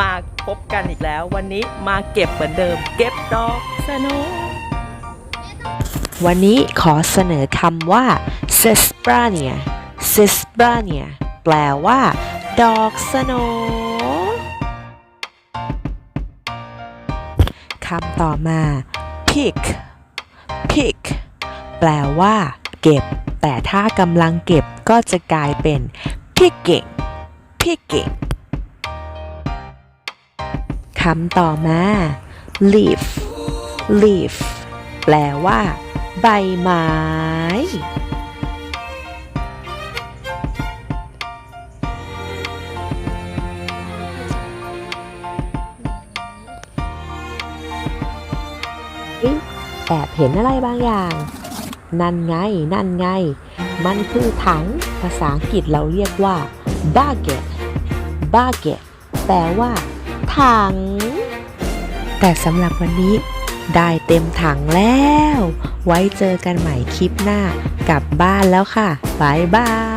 มาพบกันอีกแล้ว วันนี้มาเก็บเหมือนเดิม เก็บดอกสโนวันนี้ขอเสนอคำว่า s e s p r a n i a s e s p r a n i a แปลว่า ดอกสโนคำต่อมา pick pick แปลว่า เก็บ แต่ถ้ากำลังเก็บก็จะกลายเป็น picking picking ำต่อมา leaf leaf แปลว่า ใบไม้ แอบเห็นอะไรบางอย่าง นั่นไง นั่นไง มันคือถัง ภาษาอังกฤษเราเรียกว่า bucket bucket แปลว่า ถัง แต่สำหรับวันนี้ได้เต็มถังแล้ว ไว้เจอกันใหม่คลิปหน้ากลับบ้านแล้วค่ะบายบาย